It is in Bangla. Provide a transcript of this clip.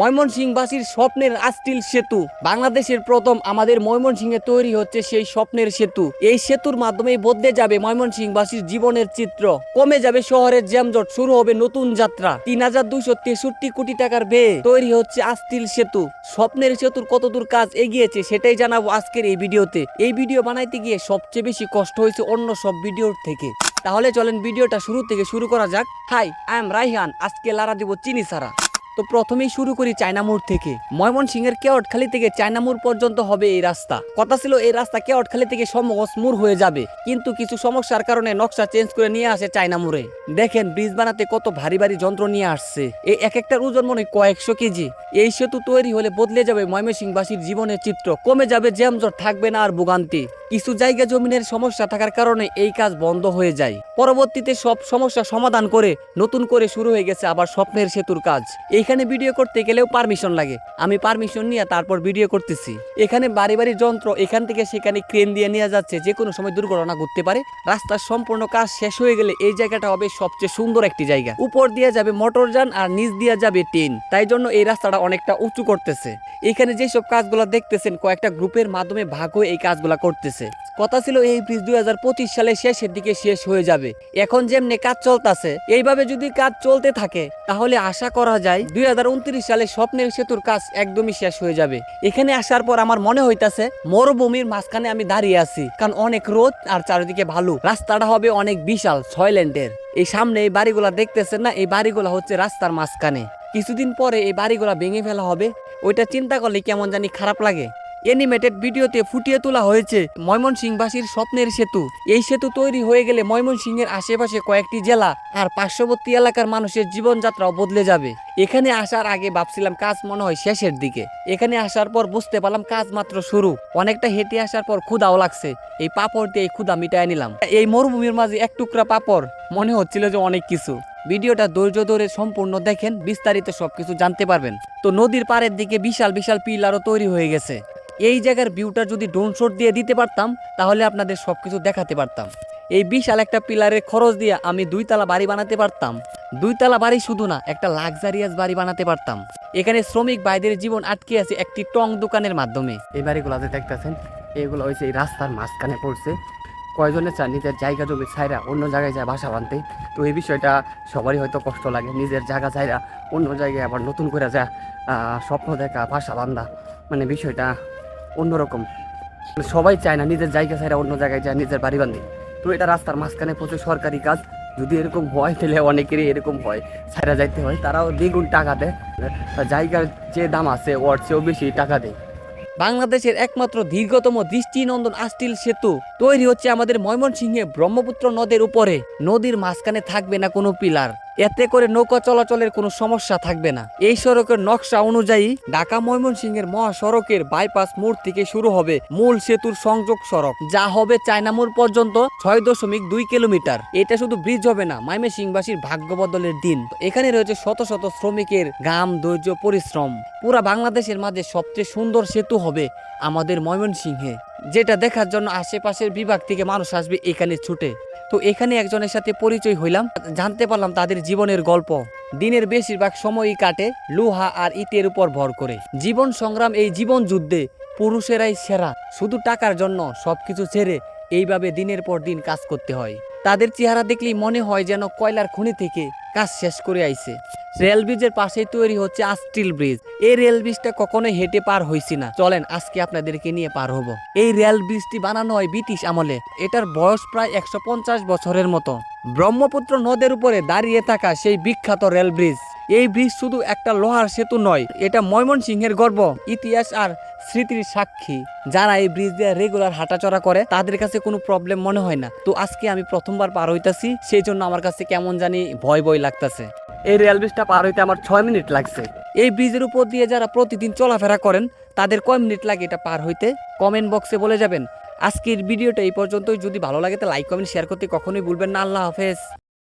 ময়মনসিংহবাসীর স্বপ্নের আস্টিল সেতু। বাংলাদেশের প্রথম আমাদের ময়মনসিংহে তৈরি হচ্ছে সেই স্বপ্নের সেতু। এই সেতুর মাধ্যমে বদলে যাবে ময়মনসিংহবাসীর জীবনের চিত্র। কমে যাবে শহরের জ্যামজট, শুরু হবে নতুন যাত্রা। তিন হাজার দুইশো তেষট্টি কোটি টাকার ব্যয়ে তৈরি হচ্ছে আস্তিল সেতু। স্বপ্নের সেতুর কতদূর কাজ এগিয়েছে সেটাই জানাব আজকের এই ভিডিওতে। এই ভিডিও বানাইতে গিয়ে সবচেয়ে বেশি কষ্ট হয়েছে অন্য সব ভিডিওর থেকে। তাহলে চলেন ভিডিওটা শুরু থেকে শুরু করা যাক। Hi, I am Raihan. আজকে লারা দিব চিনি সারা তো প্রথমেই শুরু করি চায়নামোড় থেকে। ময়মনসিংহের কেওটখালি থেকে চায়নামোড় পর্যন্ত হবে এই রাস্তা। কথা ছিল এই রাস্তা কেওটখালি থেকে সমগস মুর হয়ে যাবে। কিন্তু কিছু সমস্যার কারণে নকশা চেঞ্জ করে নিয়ে আসে চায়নামোড়ে। দেখেন, ব্রিজ বানাতে কত ভারী ভারী যন্ত্র নিয়ে আসছে। এই এক একটার ওজন মনে কয়েকশো কেজি। এই সেতু তৈরি হলে বদলে যাবে ময়মনসিংহবাসীর জীবনের চিত্র। কমে যাবে জ্যামজট, থাকবে না আর ভোগান্তি। কিছু জায়গা জমিনের সমস্যা থাকার কারণে এই কাজ বন্ধ হয়ে যায়। পরবর্তীতে সব সমস্যা সমাধান করে, নতুন করে শুরু হয়ে গেছে আবার স্বপ্নের সেতুর কাজ। এইখানে ভিডিও করতে গেলেও পারমিশন লাগে। আমি পারমিশন নিয়ে তারপর ভিডিও করতেছি। এখানে বাড়ি বাড়ি যন্ত্র এখান থেকে সেখানে ক্রেন দিয়ে নিয়ে যাচ্ছে। যে কোনো সময় দুর্ঘটনা ঘটতে পারে। রাস্তার সম্পূর্ণ কাজ শেষ হয়ে গেলে এই জায়গাটা হবে সবচেয়ে সুন্দর একটি জায়গা। উপর দিয়ে যাবে মোটরযান আর নিচ দিয়ে যাবে ট্রেন তাই জন্য এই রাস্তাটা অনেকটা উঁচু করতেছে। এখানে যেসব কাজগুলো দেখতেছেন, কয়েকটা গ্রুপের মাধ্যমে ভাগ হয়ে এই কাজগুলো করতেছে। কথা ছিল এই ব্রিজ দুই হাজার পঁচিশ সালে শেষের দিকে শেষ হয়ে যাবে। এখন যেমনি কাজ চলতেছে, এইভাবে যদি কাজ চলতে থাকে, তাহলে আশা করা যায় দুই হাজার উনত্রিশ সালে স্বপ্নের সেতুর কাজ একদমই শেষ হয়ে যাবে। এখানে আসার পর আমার মনে হইতাছে, মরুভূমির মাঝখানে আমি দাঁড়িয়ে আছি, কারণ অনেক রোদ আর চারিদিকে ভালো। রাস্তাটা হবে অনেক বিশাল, ছয় লেন্ডের এই সামনে এই বাড়িগুলা দেখতেছেন না? এই বাড়িগুলা হচ্ছে রাস্তার মাঝখানে। কিছুদিন পরে এই বাড়িগুলা ভেঙে ফেলা হবে। ওইটা চিন্তা করলে কেমন জানি খারাপ লাগে। অ্যানিমেটেড ভিডিওতে ফুটিয়ে তোলা হয়েছে ময়মনসিংহবাসীর স্বপ্নের সেতু। এই সেতু তৈরি হয়ে গেলে ময়মনসিংহের আশেপাশে কয়েকটি জেলা আর পার্শ্ববর্তী এলাকার মানুষের জীবনযাত্রাও বদলে যাবে। এখানে আসার আগে ভাবছিলাম কাজ মনে হয় শেষের দিকে। এখানে আসার পর বুঝতে পারলাম কাজ মাত্র শুরু। অনেকটা হেঁটে আসার পর ক্ষুদাও লাগছে। এই পাপড় দিয়ে এই ক্ষুদা মিটায় নিলাম। এই মরুভূমির মাঝে এক টুকরা পাপড়। মনে হচ্ছিল যে অনেক কিছু। ভিডিওটা ধৈর্য ধরে সম্পূর্ণ দেখেন, বিস্তারিত সবকিছু জানতে পারবেন। তো নদীর পাড়ের দিকে বিশাল বিশাল পিলারও তৈরি হয়ে গেছে। এই জায়গার ভিউটা যদি ড্রোন শট দিয়ে দিতে পারতাম, তাহলে আপনাদের সবকিছু দেখাতে পারতাম। এই বিশাল একটা পিলারের খরচ দিয়ে আমি দুইতলা বাড়ি বানাতে পারতাম। দুইতলা বাড়ি শুধু না, একটা লাক্সারিয়াস বাড়ি বানাতে পারতাম। এখানে শ্রমিক ভাইদের জীবন আটকে আছে একটি টং দোকানের মাধ্যমে। এই বাড়িগুলো যে দেখতেছেন, এগুলো হয়েছে এই রাস্তার মাঝখানে পড়ছে। কয়জনে চান নিজের জায়গা জমি ছাইরা অন্য জায়গায় যায় বাসা বাঁধতে তো এই বিষয়টা সবারই হয়তো কষ্ট লাগে, নিজের জায়গা ছাইরা অন্য জায়গায় আবার নতুন করে যা স্বপ্ন দেখা, বাসা বান্ধা মানে বিষয়টা অন্যরকম। সবাই চায় না নিজের জায়গা ছাইরা অন্য জায়গায় যায়, নিজের বাড়ি বান্ধি। তো এটা রাস্তার মাঝখানে প্রচুর সরকারি কাজ। যদি এরকম হয়, তাহলে অনেকেরই এরকম হয়, ছাইরা যাইতে হয়। তারাও দ্বিগুণ টাকা দেয়। জায়গার যে দাম আছে, ওর চেয়েও বেশি টাকা দেয়। বাংলাদেশের একমাত্র দীর্ঘতম দৃষ্টিনন্দন আস্টিল সেতু তৈরি হচ্ছে আমাদের ময়মনসিংহে ব্রহ্মপুত্র নদের উপরে। নদীর মাঝখানে থাকবে না কোনো পিলার। এতে করে নৌকা চলাচলের কোনো সমস্যা থাকবে না। এই সড়কের নকশা অনুযায়ী ঢাকা ময়মনসিংহের মহাসড়কের বাইপাস মোড় থেকে শুরু হবে মূল সেতুর সংযোগ সড়ক। যা হবে চায়না মোড় পর্যন্ত ছয় দশমিক দুই কিলোমিটার। এটা শুধু ব্রিজ হবে না, ময়মনসিংহবাসীর ভাগ্য বদলের দিন। এখানে রয়েছে শত শত শ্রমিকের গাম ধৈর্য পরিশ্রম। পুরা বাংলাদেশের মাঝে সবচেয়ে সুন্দর সেতু হবে আমাদের ময়মনসিংহে। যেটা দেখার জন্য আশেপাশের বিভাগ থেকে মানুষ আসবে এখানে ছুটে। তো এখানে একজনের সাথে পরিচয় হইলাম, জানতে পারলাম তাদের জীবনের গল্প। দিনের বেশিরভাগ সময়ই কাটে লোহা আর ইটের উপর ভর করে। জীবন সংগ্রাম এই জীবন যুদ্ধে পুরুষেরাই সেরা। শুধু টাকার জন্য সবকিছু ছেড়ে এইভাবে দিনের পর দিন কাজ করতে হয়। তাদের চেহারা দেখলেই মনে হয় যেন কয়লার খনি থেকে কাজ শেষ করে আইছে। রেল ব্রিজের পাশেই তৈরি হচ্ছে আস্টিল ব্রিজ। এই রেল ব্রিজটা কখনোই হেঁটে পার হইছি না। চলেন, আজকে আপনাদেরকে নিয়ে পার হব। এই রেল ব্রিজটি বানানো হয় ব্রিটিশ আমলে। এটার বয়স প্রায় একশো পঞ্চাশ বছরের মতো। ব্রহ্মপুত্র নদের উপরে দাঁড়িয়ে থাকা সেই বিখ্যাত রেল ব্রিজ। এই ব্রিজ শুধু একটা লোহার সেতু নয়, এটা ময়মনসিংহের গর্ব, ইতিহাস আর স্মৃতির সাক্ষী। যারা এই ব্রিজ দিয়ে রেগুলার হাঁটাচড়া করে, তাদের কাছে কোনো প্রবলেম মনে হয় না। তো আজকে আমি প্রথমবার পার হইতাছি, সেই জন্য আমার কাছে কেমন জানি ভয় ভয় লাগতাছে। এই রেল ব্রিজটা পার হইতে আমার ছয় মিনিট লাগছে। এই ব্রিজের উপর দিয়ে যারা প্রতিদিন চলাফেরা করেন, তাদের কয় মিনিট লাগে এটা পার হইতে? কমেন্ট বক্সে বলে যাবেন। আজকের ভিডিওটা এই পর্যন্তই। যদি ভালো লাগে তো লাইক, কমেন্ট, শেয়ার করতে কখনোই ভুলবেন না। আল্লাহ হাফেজ।